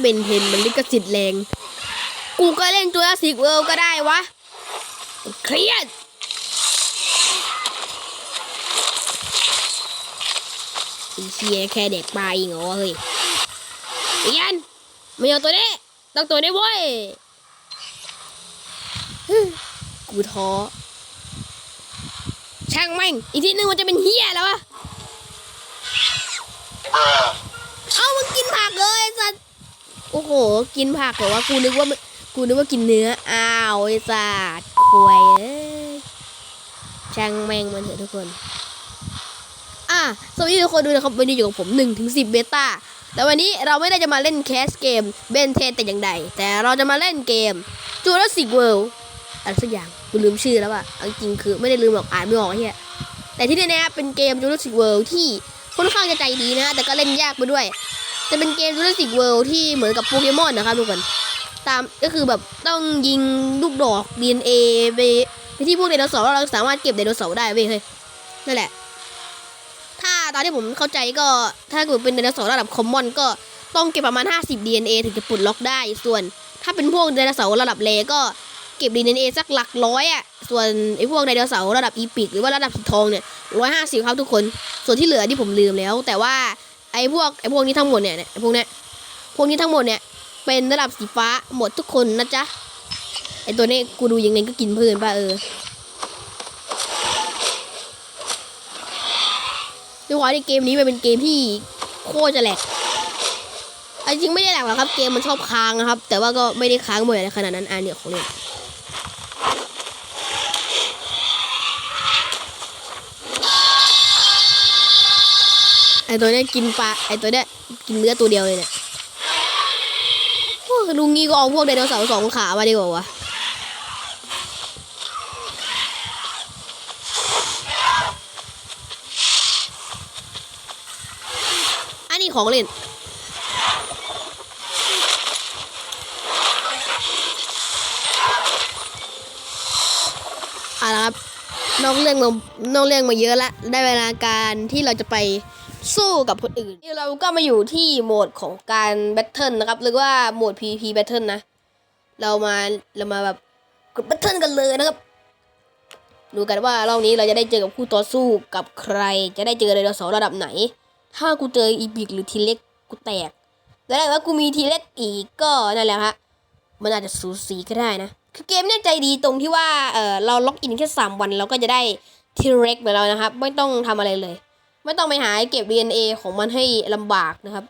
เบนเทนมันลิขสิทธิ์แรง กูก็เล่นจูราสิกเวิลก็ได้วะ เครียดอ้เชียแค่เด็กปลาเองเหรอเฮ้ยไอ้ยันไม่เอาตัวนี้ ต้องตัวนี้เว้ย กูท้อ ช่างแม่ง อีกทีนึงมันจะเป็นเฮียแล้ววะเอามึงกินผักเลยสัตว์ โอ้โห กินผักเหรอวะกูนึกว่ากูนึกว่ากินเนื้อ อ้าวไอ้สัตว์ควยเอ้ยช่างแม่งมันเถอะทุกคน อะสวัสดีทุกคนด้วยนะครับวันนี้อยู่กับผม1ถึง10เบต้าแต่วันนี้เราไม่ได้จะมาเล่นแคสเกมเบนเทนแต่อย่างใด แต่เราจะมาเล่นเกม Jurassic World อะไรสักอย่างกูลืมชื่อแล้วอะอจริงคือไม่ได้ลืมหรอกอ่านไม่ออกเฮียแต่ที่แน่ๆเป็นเกม Jurassic World ที่ค่อนข้างจะใจดีนะ แต่ก็เล่นยากไปด้วย จะเป็นเกม Jurassic World ที่เหมือนกับโปเกมอนนะครับทุกคนตามก็คือแบบต้องยิงลูกดอก DNA ไปไปที่พวกไดโนเสาร์แล้วเราสามารถเก็บไดโนเสาร์ได้เว้ยเฮ้ยนั่นแหละ ถ้าตอนที่ผมเข้าใจก็ถ้าเกิดเป็นไดโนเสาร์ระดับคอมมอนก็ต้องเก็บประมาณ 50 DNA ถึงจะปลดล็อกได้ส่วน ถ้าเป็นพวกไดโนเสาร์ระดับเลก็เก็บ DNA สักหลักร้อยอะส่วนไอ้พวกไดโนเสาร์ระดับอีพิกหรือว่าระดับสีทองเนี่ยร้อยห้าสิบครับทุกคน ส่วนที่เหลือที่ผมลืมแล้ว แต่ว่า ไอ้พวกไอ้พวกนี้ทั้งหมดเนี่ยไอ้พวกเนี้ยพวกนี้ทั้งหมดเนี่ยเป็นระดับสีฟ้าหมดทุกคนนะจ๊ะไอ้ตัวนี้กูดูยังไงก็กินเพื่อนป่ะเออด้วยความที่เกมนี้มันเป็นเกมที่โคตรจะแหลกเอจริงไม่ได้แหลกหรอกครับเกมมันชอบค้างนะครับ แต่ว่าก็ไม่ได้ค้างบ่อยอะไรขนาดนั้นอ่าเนี่ยของเนี่ย ไอตัวเนี้ยกินปลาไอตัวเนี้ยกินเนื้อตัวเดียวเลยเนี่ยลุงงี้ก็เอาพวกไดโนเสาร์สองขามาดีกว่าวะอันนี้ของเล่นอะครับนอกเรื่องมานอกเรื่องมาเยอะละได้เวลาการที่เราจะไป สู้กับคนอื่นที่เราก็มาอยู่ที่โหมดของการแบทเทิลนะครับหรือว่าโหมด PVP แบทเทิลนะ เรามาเรามาแบบกดแบทเทิลกันเลยนะครับ ดูกันว่ารอบนี้เราจะได้เจอกับคู่ต่อสู้กับใคร จะได้เจอไดโนเสาร์ระดับไหน ถ้ากูเจออีพิกหรือทีเล็กกูแตกแล้วถ้าว่ากูมีทีเล็กอีกก็นั่นแหละฮะมันอาจจะสูสีก็ได้นะคือเกมเนี่ยใจดีตรงที่ว่าเออเราล็อกอินแค่สามวันเราก็จะได้ทีเร็กมาแล้วนะครับ ไม่ต้องทำอะไรเลย ไม่ต้องไปหาเก็บ DNA ของมันให้ลำบากนะครับ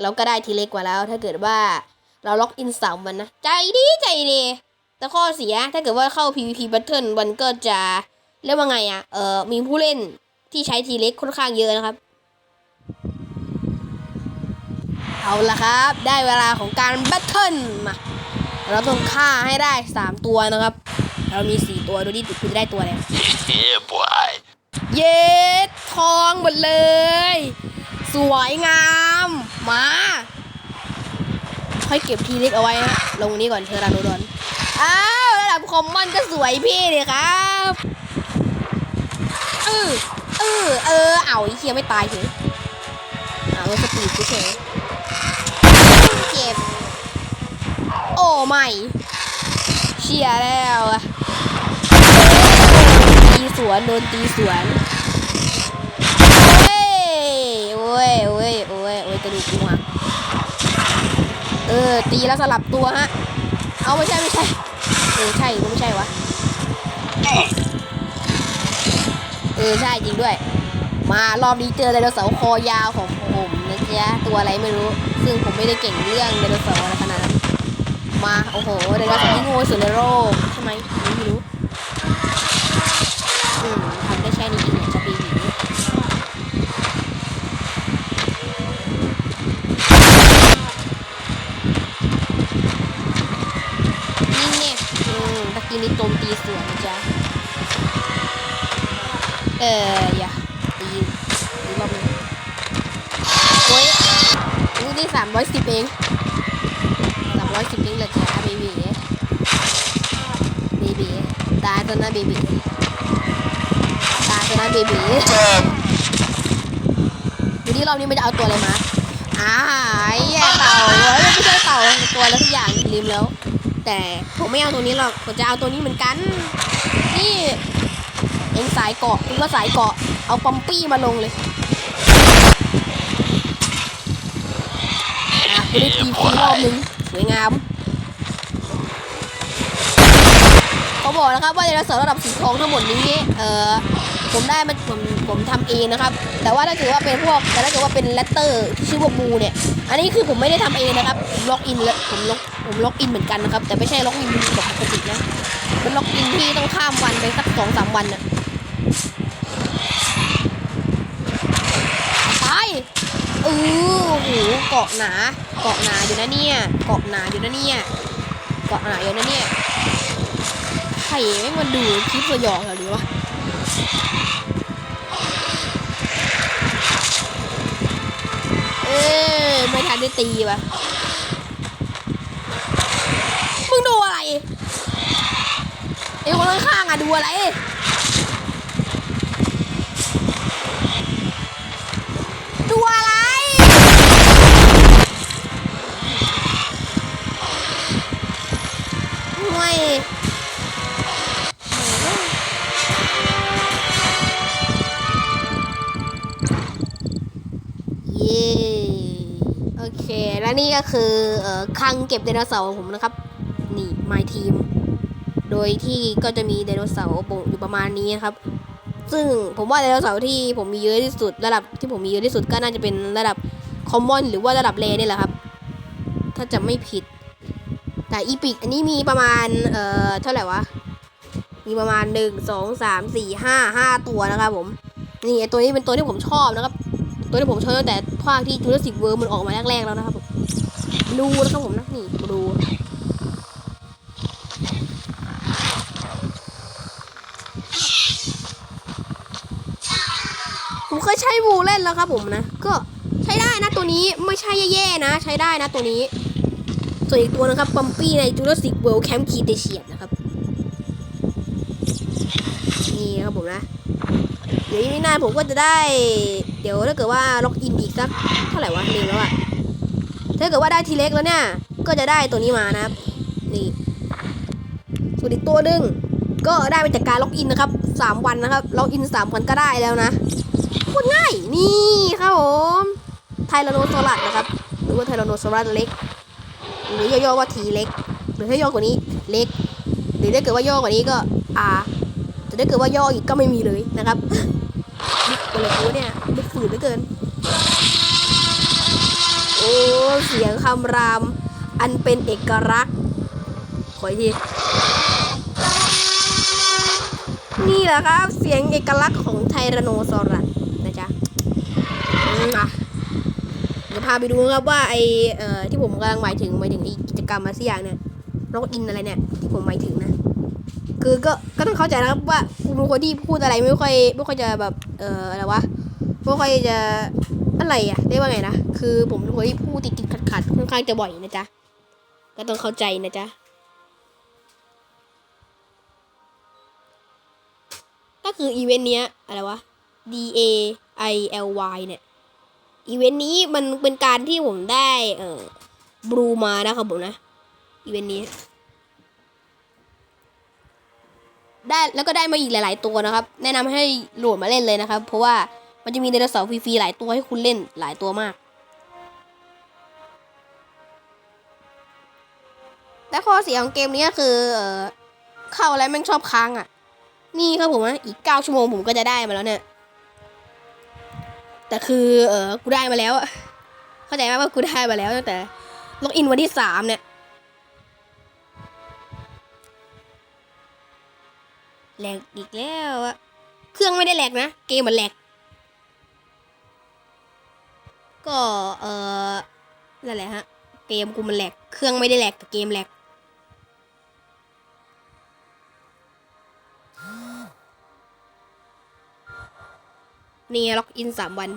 เราก็ได้ทีเล็กมาแล้ว ถ้าเกิดว่าเราล็อกอินสามวันนะ ใจดีใจดี แต่ข้อเสียถ้าเกิดว่าเข้า PVP Battle มันก็จะเรียกว่าไงอะ่ะ เออมีผู้เล่นที่ใช้ทีเล็กค่อนข้างเยอะนะครับ เอาละครับ ได้เวลาของการแบทเทิลมาเราต้องฆ่าให้ได้ 3 ตัวนะครับ เรามี 4 ตัว ดูดิคุณจะได้ตัวอะไร Yeah, boy. เย็ดทองหมดเลย สวยงาม มา ค่อยเก็บทีเล็กเอาไว้ฮะลงนี้ก่อนเทอราโนดอน อ้าวระดับคอมมอนก็สวยพี่เลยครับเออเออเออ เอาไอ้เคียไม่ตายเฉยเอาสปีดเฉยเจ็บ โอ้ไม่เชียร์แล้วอะ สวนโดนตีสวนเฮ้ยโอ้ยโอ้ยโอ้ยโอ้ยกระดูกหักเออตีแล้วสลับตัวฮะ เอาไม่ใช่ไม่ใช่เออใช่หรือไม่ใช่วะเออใช่จริงด้วย มารอบนี้เจอไดโนเสาร์คอยาวของผมนะจ๊ะตัวอะไรไม่รู้ ซึ่งผมไม่ได้เก่งเรื่องไดโนเสาร์อะไรขนาดนั้นมาโอ้โหไดโนเสาร์ที่ง่ที่สุดในโลกใช่ไหมไม่รู้อืมทำได้แค่นี้เองเนี่ยจะปีหนีนี่เนี่ยอืมตะกี้นี้โจมตีสวนนะจ๊ะเอออย่าตีตีรอบนึงโอ้ยอู้นี่สามร้อยสิบเองสามร้อยสิบลิงเลยจ้าเบบีบบีตายตัวนั้นเบบีตายตัวนั้นเบบีดูที่รอบนี้มันจะเอาตัวอะไรมาอ่าไอ้แย่เต่าเอ้ยไม่ใช่เต่าตัวแล้วทุกอย่างลืมแล้ว แต่ผมไม่เอาตัวนี้หรอกผมจะเอาตัวนี้เหมือนกัน นี่ เองสายเกาะคุณก็สายเกาะ เอาปอมปี้มาลงเลยอะคุณได้ตีฟรีรอบนึงสวยงามเขาบอกนะครับว่าไดโนเสาร์ระดับสีทองทั้งหมดนี้ เอ่อผมได้มันผมผมทำเองนะครับ แต่ว่าถ้าเกิดว่าเป็นพวกแต่ถ้าเกิดว่าเป็นเลตเตอร์ที่ชื่อว่าบูเนี่ย อันนี้คือผมไม่ได้ทำเองนะครับผมล็อกอินแล้วผมล็อกผมล็อกอินเหมือนกันนะครับ แต่ไม่ใช่ล็อกอินแบบปกตินะเป็นล็อกอินที่ต้องข้ามวันไปสักสองสามวันน่ะตาย เออโอ้โหเกาะหนา เกาะหนาอยู่นะเนี่ย เกาะหนาอยู่นะเนี่ย เกาะหนาอยู่นะเนี่ย ใครไม่มาดูคลิปสยองเหรือวะเอ้ยไม่ทันได้ตีวะมึงดูอะไรไอ้คนข้างๆอะดูอะไร ดูอะไร เย้โอเค แล้วนี่ก็คือเอ่อคลังเก็บไดโนเสาร์ของผมนะครับ นี่ my team โดยที่ก็จะมีไดโนเสาร์อยู่ประมาณนี้นะครับ ซึ่งผมว่าไดโนเสาร์ที่ผมมีเยอะที่สุด ระดับที่ผมมีเยอะที่สุดก็น่าจะเป็นระดับคอมมอนหรือว่าระดับเลนี่แหละครับ ถ้าจะไม่ผิด แต่อีพิกอันนี้มีประมาณ เอ่อ เท่าไหร่วะ มีประมาณหนึ่งสองสามสี่ห้าห้าตัวนะครับผม นี่ไอตัวนี้เป็นตัวที่ผมชอบนะครับ ตัวที่ผมชอบตั้งแต่ภาคที่จูราสสิกเวิร์มันออกมาแรกๆแล้วนะครับผมดูนะครับผมนะนี่ดูผมเคยใช้บูเล่นแล้วครับผมนะ ก็ใช้ได้นะตัวนี้ไม่ใช่แย่ๆนะ ใช้ได้นะตัวนี้ ส่วนอีกตัวนะครับปัมปี้ในจูราสสิกเวิลด์แคมป์คีเตเชียนนะครับ นี่ครับผมนะ เดี๋ยวอีกไม่นานผมก็จะได้ เดี๋ยวถ้าเกิดว่าล็อกอินอีกสักเท่าไหร่วะลืมแล้วอะถ้าเกิดว่าได้ทีเล็กแล้วเนี่ย ก็จะได้ตัวนี้มานะครับ นี่ส่วนอีกตัวหนึ่งก็ได้มาจากการล็อกอินนะครับสามวันนะครับ ล็อกอินสามวันก็ได้แล้วนะโคตรง่าย นี่ครับผม ไทแรโนซอรัสนะครับ หรือว่าไทแรโนซอรัสเล็ก หรือย่อๆว่าทีเล็ก หรือถ้าย่อกว่านี้เล็ก หรือถ้าเกิดว่าย่อกว่านี้ก็อาแต่ถ้าเกิดว่าย่ออีกก็ไม่มีเลยนะครับบิ๊กอะไรกูเนี่ยบิ๊กฝืนเหลือเกิน โอ้เสียงคำราม อันเป็นเอกลักษณ์ขออีกทีนี่แหละครับ เสียงเอกลักษณ์ของไทแรโนซอรัสนะจ๊ะ อืมอะพาไปดูครับว่าไอเอ่อที่ผมกำลังหมายถึงหมายถึงไอกิจกรรมอะไรสักอย่างเนี่ยล็อกอินอะไรเนี่ยที่ผมหมายถึงนะ คือก็ก็ต้องเข้าใจนะครับว่าคุณเป็นคนที่พูดอะไรไม่ค่อยไม่ค่อยจะแบบเอ่ออะไรวะไม่ค่อยจะอะไรอะเรียกว่าไงนะคือผมเป็นคนที่พูดติดติดขัดขัดค่อนข้างจะบ่อยนะจ๊ะก็ต้องเข้าใจนะจ๊ะก็คืออีเวนต์เนี้ยอะไรวะ D A I L Y เนี่ย อีเวนต์นี้มันเป็นการที่ผมได้เอ่อบลูมานะครับผมนะอีเวนต์นี้ ได้แล้วก็ได้มาอีกหลาย ๆ ตัวนะครับ แนะนำให้โหลดมาเล่นเลยนะครับ เพราะว่ามันจะมีไดโนเสาร์ฟรีๆหลายตัวให้คุณเล่นหลายตัวมากและข้อเสียของเกมนี้คือเอ่อเข้าแล้วแม่งชอบค้างอะ นี่ครับผมนะอีกเก้าชั่วโมงผมก็จะได้มาแล้วเนี่ย แต่คือเออกูได้มาแล้วอะเข้าใจไหมว่ากูได้มาแล้วตั้งแต่ล็อกอินวันที่สามเนี่ยแหลกอีกแล้วอะเครื่องไม่ได้แหลกนะ เกมมันแหลก ก็เออนั่นแหละฮะ เกมกูมันแหลก เครื่องไม่ได้แหลกแต่เกมแหลก นี่ล็อกอินสามวัน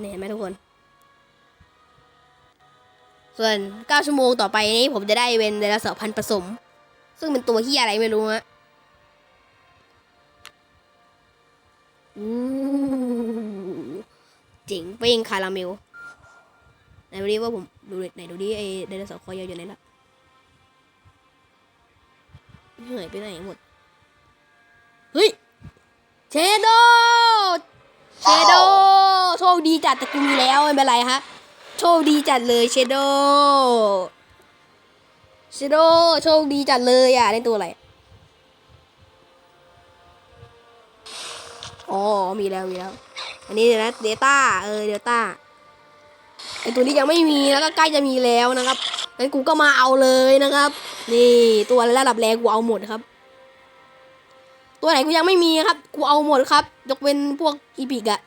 เนี่ยเห็นไหมทุกคน ส่วนเก้าชั่วโมงต่อไปนี้ผมจะได้เป็นไดโนเสาร์พันผสม ซึ่งเป็นตัวที่อะไรไม่รู้ฮะเจ๋งเป้งคาราเมลไหนดูดิว่าผมดูดิไหนดูดิไอไดโนเสาร์คอยาวอยู่ไหนละเหนื่อยไปไหนหมด เชโด เชโด โชคดีจัดแต่กูมีแล้วไม่เป็นไรฮะ โชคดีจัดเลยเชโด เชโด โชคดีจัดเลยอะได้ตัวอะไร อ๋อ มีแล้วมีแล้ว อันนี้เดี๋ยวนะเดต้า เออ เดต้า ไอตัวนี้ยังไม่มีแล้วก็ใกล้จะมีแล้วนะครับงั้นกูก็มาเอาเลยนะครับ นี่ตัวระดับแรงกูเอาหมดครับ ตัวไหนกูยังไม่มีครับ กูเอาหมดครับ ยกเว้นพวกอีพิกอะ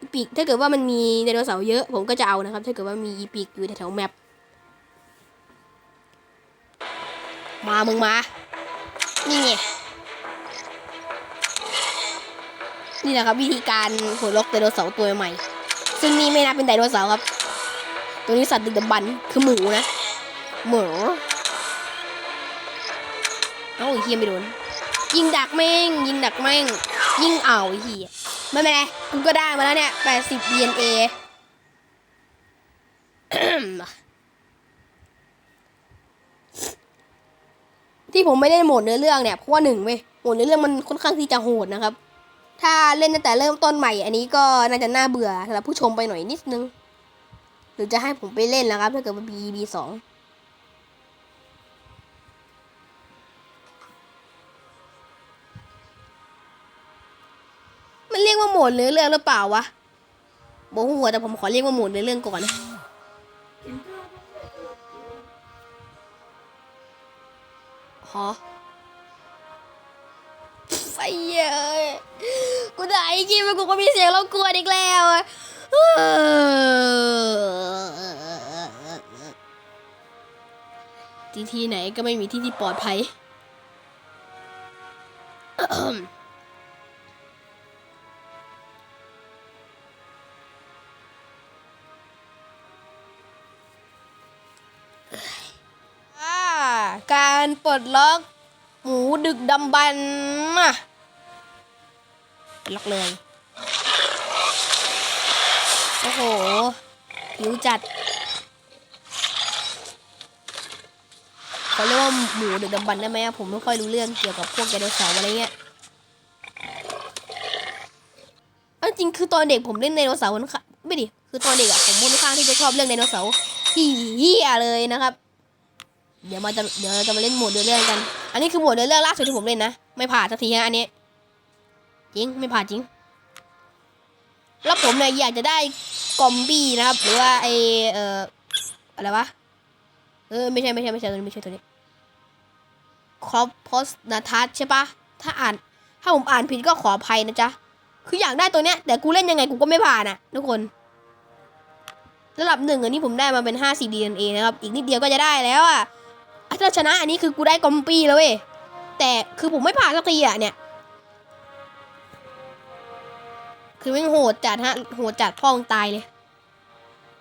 อีพิกถ้าเกิดว่ามันมีไดโนเสาร์เยอะ ผมก็จะเอานะครับ ถ้าเกิดว่ามีอีพิกอยู่แถวๆแมปมามึงมา นี่ไงนี่แหละครับวิธีการหัวลกไดโนเสาร์ตัวใหม่ ซึ่งนี่ไม่นับเป็นไดโนเสาร์ครับ ตัวนี้สัตว์ดึกดำบรรพ์คือหมูนะหมูเอ้าเฮียไม่โดน ยิงดักแม่ง ยิงดักแม่ง ยิงเอาไอ้เฮียไม่เป็นไรกูก็ได้มาแล้วเนี่ยแปดสิบ DNA ที่ผมไม่ได้โหมดเนื้อเรื่องเนี่ยเพราะว่าหนึ่งเว้ยโหมดเนื้อเรื่องมันค่อนข้างที่จะโหดนะครับ ถ้าเล่นตั้งแต่เริ่มต้นใหม่ อันนี้ก็น่าจะน่าเบื่อสำหรับผู้ชมไปหน่อยนิดนึง หรือจะให้ผมไปเล่นนะครับถ้าเกิดว่า BB สอง มันเรียกว่าโหมดเนื้อเรื่องหรือเปล่าวะโบหัวแต่ผมขอเรียกว่าโหมดเนื้อเรื่องก่อนนะฮะไอ้เยเอ้ยกูได้ไอ้กินมันกูก็มีเสียงรบกวนอีกแล้วอะที่ที่ไหนก็ไม่มีที่ที่ปลอดภัย ดล็อกหมูดึกดำบรรพ์มาล็อกเลย โอ้โหหิวจัดเขาเรียกว่าหมูดึกดำบรรได้ไหมอะผมไม่ค่อยรู้เรื่องเกี่ยวกับพวกไดโนเสาร์อะไรเงี้ยเอาจริงคือตอนเด็กผมเล่นไดโนเสาร์มันค่ะไม่ดิคือตอนเด็กอะผมค่อนข้างที่จะชอบเรื่องไดโนเสาร์ที่เฮียเลยนะครับ เดี๋ยวมาจะเดี๋ยวเราจะมาเล่นโหมดเดินเรื่องกัน อันนี้คือโหมดเดินเรื่องล่าสุดที่ผมเล่นนะ ไม่ผ่านสักทีฮะอันนี้ จริง ไม่ผ่านจริง แล้วผมเนี่ยอยากจะได้กอมบี้นะครับ หรือว่าไอเอ่ออะไรวะ เออไม่ใช่ไม่ใช่ไม่ใช่ตัวนี้ไม่ใช่ตัวนี้คอปพอสนาทัสใช่ปะ ถ้าอ่าน ถ้าผมอ่านผิดก็ขออภัยนะจ๊ะ คืออยากได้ตัวเนี้ย แต่กูเล่นยังไงกูก็ไม่ผ่านอะทุกคนระดับหนึ่งอันนี้ผมได้มาเป็น5 4 DNA นะครับ อีกนิดเดียวก็จะได้แล้วอะ ถ้าชนะอันนี้คือกูได้กอมปี้แล้วเว้ยแต่คือผมไม่ผ่านสักทีอะเนี่ย คือแม่งโหดจัดฮะโหดจัดพ่องตายเลย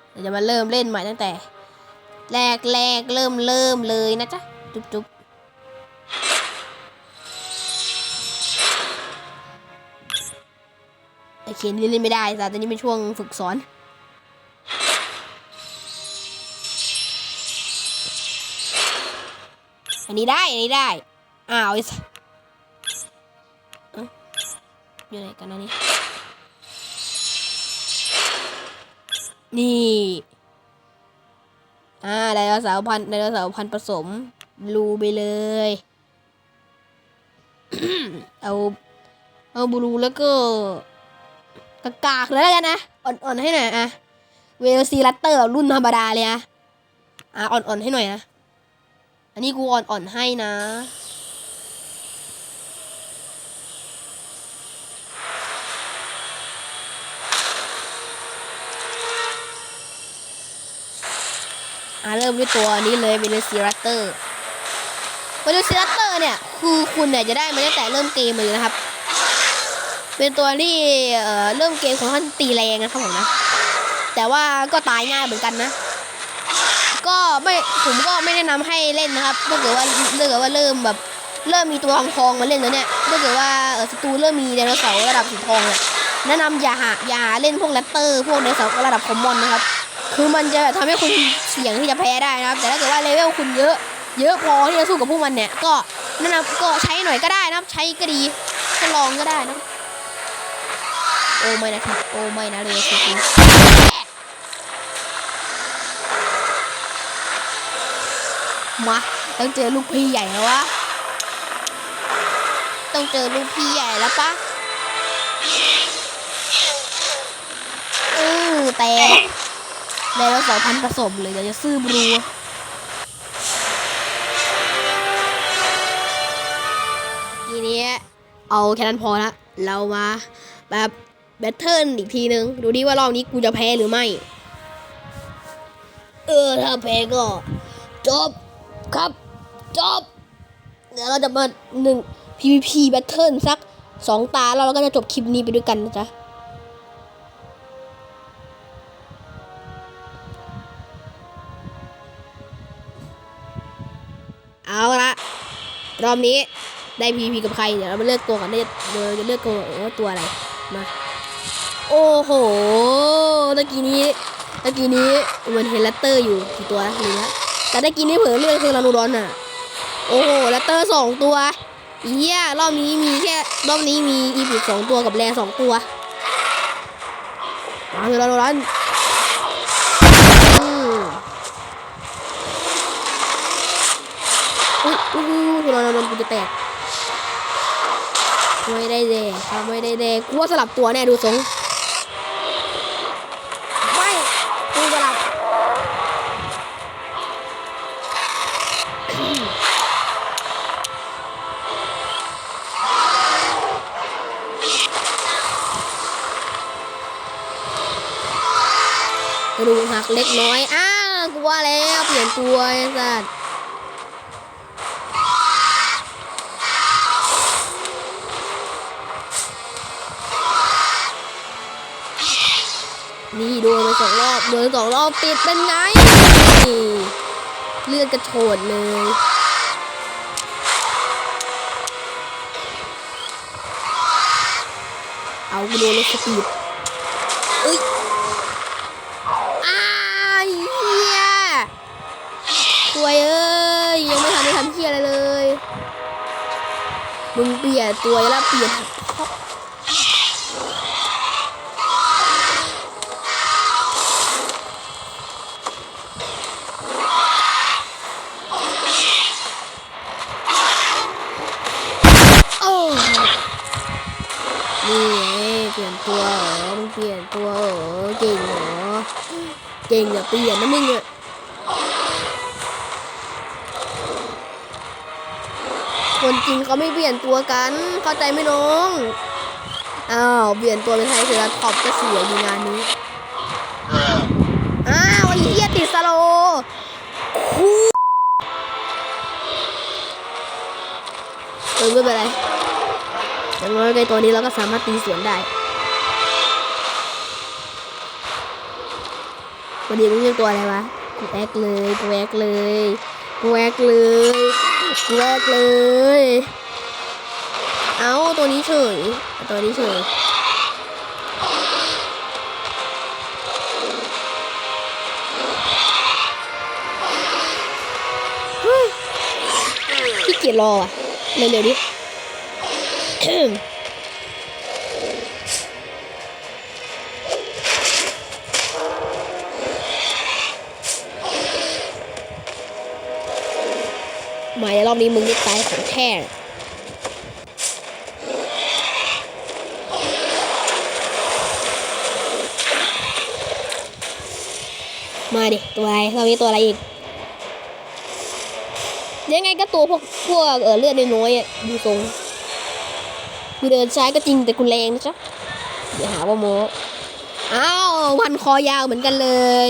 เดี๋ยวจะมาเริ่มเล่นใหม่ตั้งแต่ แรกแรกเริ่มเริ่มเลยนะจ๊ะจุ๊บจุ๊บไอเคนนี่เล่นไม่ได้แต่ตอนนี้เป็นช่วงฝึกสอน อันนี้ได้ อันนี้ได้ อ้าวไอ้สัสเอ้าอยู่ไหนกันนะนี่ นี่ อ่าไดโนเสาร์พันไดโนเสาร์พันผสมรูไปเลย เอา เอาบลูแล้วก็กากากเลยแล้วกันนะ อ่อนๆให้หน่อยอะเวลซีรัตเตอร์รุ่นธรรมดาเลยอะอะอ่อนๆให้หน่อยนะ อันนี้กูอ่อนๆให้นะ อ่าเริ่มด้วยตัวนี้เลยเวเนซิรัตเตอร์เวเนซิรัตเตอร์เนี่ย คือคุณเนี่ยจะได้มาตั้งแต่เริ่มเกมเลยนะครับ เป็นตัวที่เอ่อเริ่มเกมของท่านตีแรงนะครับผมนะ แต่ว่าก็ตายง่ายเหมือนกันนะ ก็ไม่ผมก็ไม่แนะนำให้เล่นนะครับถ้าเกิดว่าถ้าเกิดว่าเริ่มแบบเริ่มมีตัวทองทองมาเล่นแล้วเนี่ยถ้าเกิดว่าศัตรูเริ่มมีไดโนเสาร์ระดับสีทองเนี่ยแนะนำอย่าหาอย่าเล่นพวกแรปเตอร์พวกไดโนเสาร์ระดับคอมมอนนะครับ คือมันจะทำให้คุณเสี่ยงที่จะแพ้ได้นะครับ แต่ถ้าเกิดว่าเลเวลคุณเยอะ เยอะพอที่จะสู้กับพวกมันเนี่ย ก็แนั่นนะก็ใช้หน่อยก็ได้นะครับ ใช้ก็ดีทดลองก็ได้นะ โอ้ไม่นะครับโอ้ไม่นะเลยคือคือ มาต้องเจอลูกพี่ใหญ่แล้ววะต้องเจอลูกพี่ใหญ่แล้วปะอือแต่ได้แล้วสองพันผสมเลยเดี๋ยวจะซื้อบรูทีนี้เอาแค่นั้นพอละเรามาแบบแบทเทิลอีกทีนึง ดูดิว่ารอบนี้กูจะแพ้หรือไม่ เออ ถ้าแพ้ก็ จบ ครับ จบ เดี๋ยวเราจะมาหนึ่ง PVP Battle สักสองตาแล้วเราก็จะจบคลิปนี้ไปด้วยกันนะจ๊ะเอาละรอบนี้ได้ PVP กับใครเดี๋ยวเรามาเลือกตัวก่อนเดี๋ยวเราจะเลือกตัวว่าตัวอะไรมาโอ้โหตะกี้นี้ตะกี้นี้เหมือนเห็นแรตเตอร์อยู่กี่ตัวนะลืมละ แต่ตะกี้นี้เผลอเลือกคือลานูดอนอะ โอ้โหแรตเตอร์สองตัวเหี้ยรอบนี้มีแค่รอบนี้มีอีพิสองตัวกับแรสองตัวมาคือลานูดอนอืมอุ้ยอุ้ยอุ้ยคือลานูดอนกูจะแตกไม่ได้แดกครับไม่ได้แดกกูว่าสลับตัวแน่ดูทรง กระดูกหักเล็กน้อย อ้าวกูว่าแล้วเปลี่ยนตัวไอ้สัสนี่โดนไปสองรอบโดนสองรอบติดเป็นไงนี่เลือดกระโชดเลยเอากูโดนรถสปีด มึงเปลี่ยนตัวแล้วเปลี่ยนโอ้นี่ไงเปลี่ยนตัวเหรอมึงเปลี่ยนตัวเหรอเก่งเหรอเก่งอย่าเปลี่ยนนะมึงอะ คนจริงเขาไม่เปลี่ยนตัวกัน เข้าใจไหมน้องอ้าวเปลี่ยนตัวเป็นไทยเสือท็อปก็สวยดีงานนี้อ้าวไอ้เหี้ยติดสโลคูเออไม่เป็นไรอย่างน้อยไอ้ตัวนี้เราก็สามารถตีสวนได้วันนี้มึงเรียกตัวอะไรวะกูแอกเลยกูแอกเลยกูแอกเลย แรกเลย เอาตัวนี้เฉย ตัวนี้เฉยขี้เกียจรออะ เร็วๆดิ มายรอบนี้มึงได้ตายของแท้มาดิ ตัวอะไรเรอบนี้ตัวอะไรอีก ยังไงก็ตัวพวกพวกเออเลือดน้อยๆอะดูทรงกูเดินช้าก็จริงแต่กูแรงนะจ๊ะอย่าหาว่าโมอ้าวพันคอยาวเหมือนกันเลย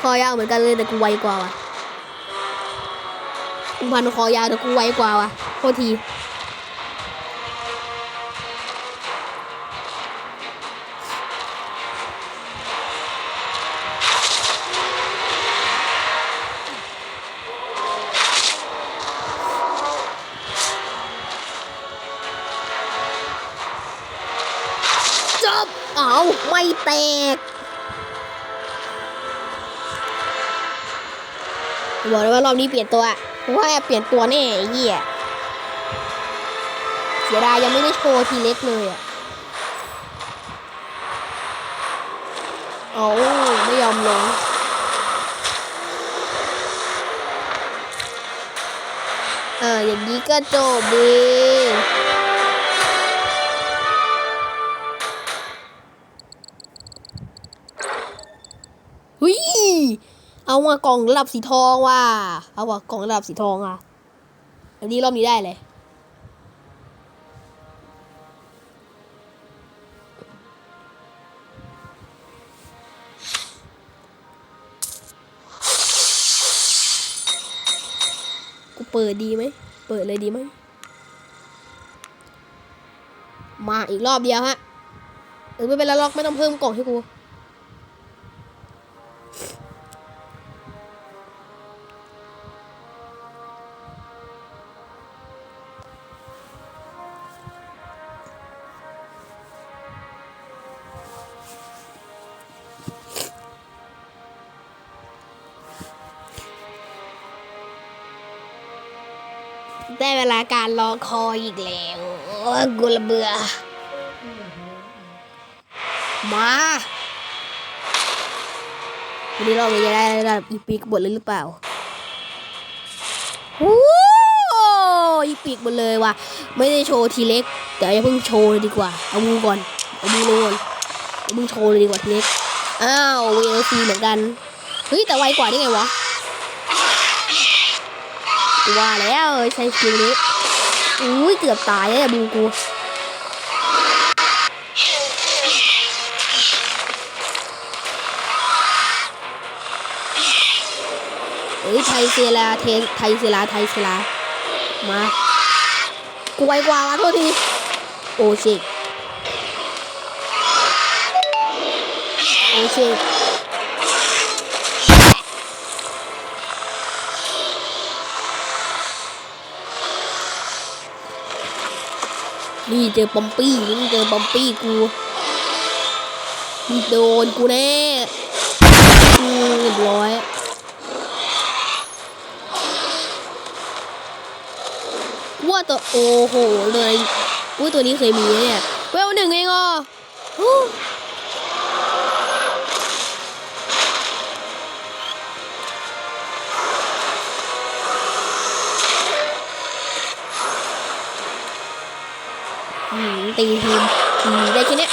คอยาวเหมือนกันเลยแต่กูไวกว่าว่ะ มึพันคอยาวแต่กูไวกว่าว่ะโทษทีจบเอาไม่แตกบอกเลยว่ารอบนี้เปลี่ยนตัว ว่าเปลี่ยนตัวแน่ไอ้เหี้ยเสียดายยังไม่ได้โชว์ทีเล็กเลยอะโอ้ไม่ยอมลงเอออย่างนี้ก็จบดี เอามากล่องระดับสีทองว่ะเอาว่ะกล่องระดับสีทองอะแบบนี้รอบนี้ได้เลยกูเปิดดีไหมเปิดเลยดีไหมมาอีกรอบเดียวฮะเออไม่เป็นไรหรอกไม่ต้องเพิ่มกล่องให้กู การรอคอยอีกแล้วกูระเบื่อ มาวันนี้เราจะได้ระดับอีปีกหมดเลยหรือเปล่าโอ้อีปีกหมดเลยว่ะ ไม่ได้โชว์ทีเล็กเดี๋ยวอย่าเพิ่งโชว์เลยดีกว่า เอามือก่อน เอามือลงก่อนเอามือโชว์เลยดีกว่าทีเล็ก อ้าว VLC เหมือนกัน เฮ้ย แต่ไวกว่าได้ไงวะว่าแล้วใช้สกิลนี้ อุ้ยเกือบตายแล้วบูกูเอ้ยไทยเซลาเทนไทยเซลาไทยเซลามากูไวกว่าวะโทษทีโอชิโอชิ นี่เจอปอมปี้นี่เจอปอมปี้กูมีโดนกูแน่กูเรียบร้อยว่าตัวโอ้โหเลยว่าตัวนี้เคยมีเนี่ยเวลหนึ่งเองอะ ตีทีมอืมได้แค่เนี้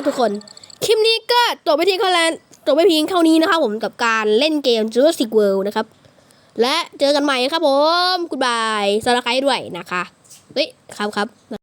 อ่าแล้วครับทุกคน คลิปนี้ก็จบไปที่เท่านั้นจบไปเพียงเท่านี้นะครับผมกับการเล่นเกม Jurassic World นะครับ และเจอกันใหม่ครับผม กูดบายสำหรับใครด้วยนะคะ เฮ้ย ครับครับ